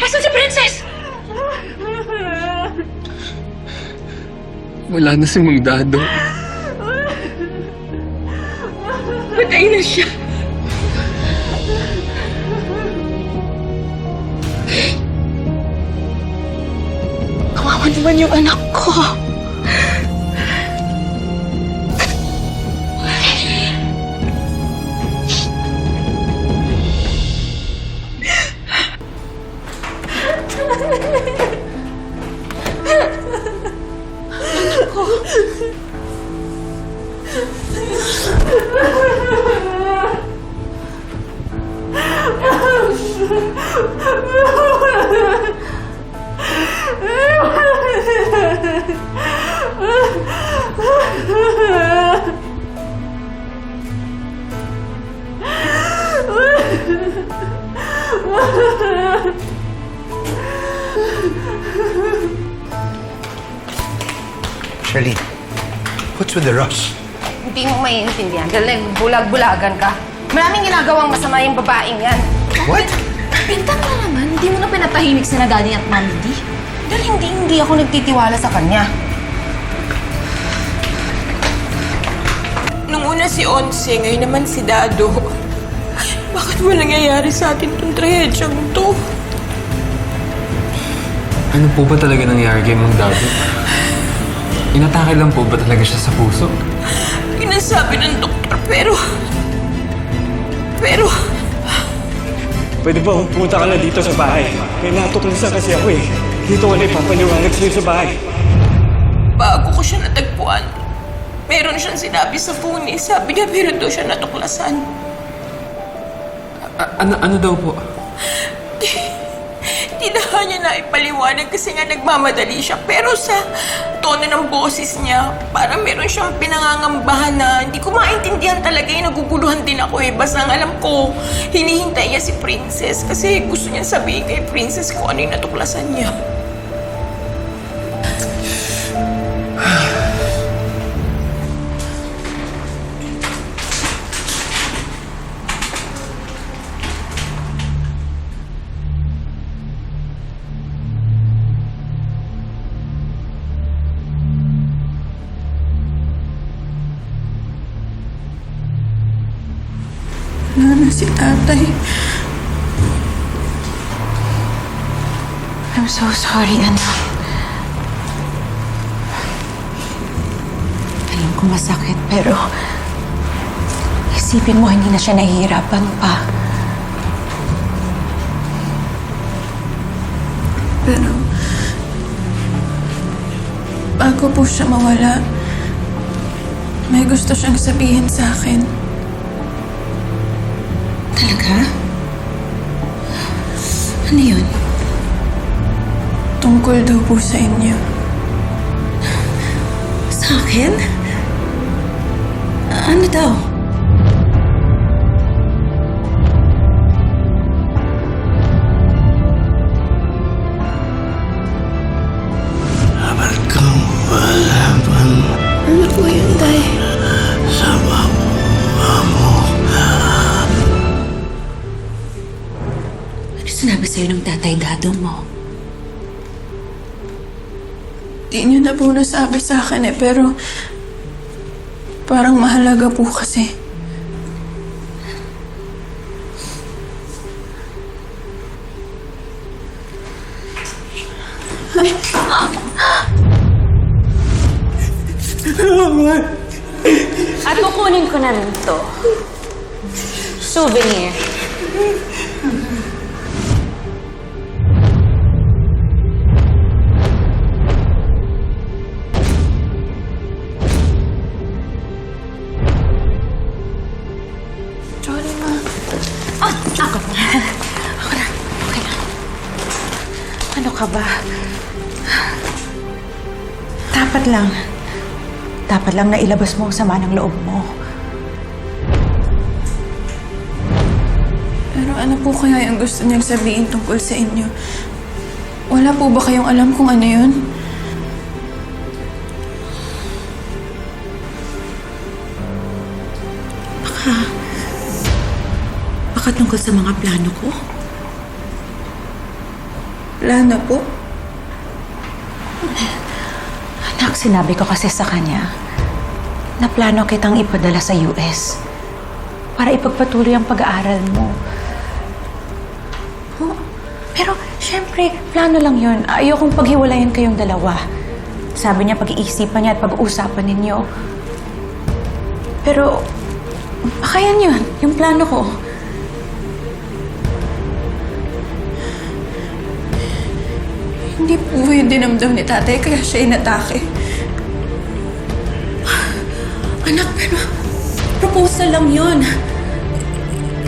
Asan si Princess? Wala na si Mang Dado. Patay na siya. Kawawa naman yung anak ko. Charlene, what's with the rush? Hindi mo maiintindihan dahil bulag-bulagan ka. Maraming ginagawang masama yung babaeng yan. What? Bintang na naman, hindi mo na pinatahimik si na Daddy at Mommy D. Dahil hindi, hindi ako nagtitiwala sa kanya. Nung una si Onse, ngayon naman si Dado. Bakit ba nangyayari sa atin itong trahedyang to? Ano po ba talaga nangyari kay Mang Dado? Inatake lang po ba talaga siya sa puso? Yun ang sabi ng doktor, pero... Pero... Pwede ba pumunta ka na dito sa bahay? May natuklasan kasi ako eh. Dito ko na ipapaliwanag sa'yo sa bahay. Bago ko siya natagpuan, meron siyang sinabi sa phone eh. Sabi niya meron daw siya natuklasan. A- ano, ano daw po? Nga niya na ipaliwanag kasi nga nagmamadali siya. Pero sa tono ng boses niya, parang meron siyang pinangangambahan na hindi ko maintindihan talaga yung naguguluhan din ako eh. Basta ang alam ko, hinihintay niya si Princess kasi gusto niya sabihin kay Princess kung ano yung natuklasan niya. Wala na si tatay. I'm so sorry, anak. Alam ko masakit, pero isipin mo hindi na siya nahihirapan pa. Pero... Bago po siya mawala, may gusto siyang sabihin sa akin. Talaga? Ano yun? Tungkol daw po sa inyo. Sa akin? Ano daw? Dado mo? Di niyo na po nasabi sa akin eh, pero... Parang mahalaga po kasi. At kukunin ko na rin to. Souvenir. Ka ba? Dapat lang. Dapat lang na ilabas mo ang sama ng loob mo. Pero ano po kaya yung gusto niyang sabihin tungkol sa inyo? Wala po ba kayong alam kung ano yun? Baka tungkol sa mga plano ko? Plano po? Anak, sinabi ko kasi sa kanya na plano kitang ipadala sa US para ipagpatuloy ang pag-aaral mo. Pero, syempre, plano lang yun. Ayokong paghiwalayan kayong dalawa. Sabi niya, pag-iisipan niya at pag-uusapan ninyo. Pero, baka yan yun, yung plano ko. Hindi po yung dinamdam ni tatay kaya siya inatake. Anak, pero proposal lang yun.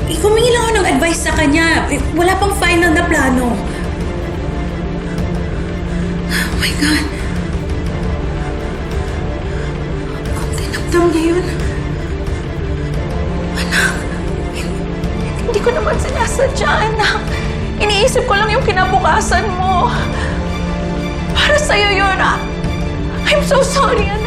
Ikumingi lang ako ng advice sa kanya. Eh, Wala pang final na plano. Oh my God. Kung tinamdam niya yun, Hindi ko naman sinasadya, anak. Iniisip ko lang yung kinabukasan mo. Para sa'yo yun, ah. I'm so sorry, anak.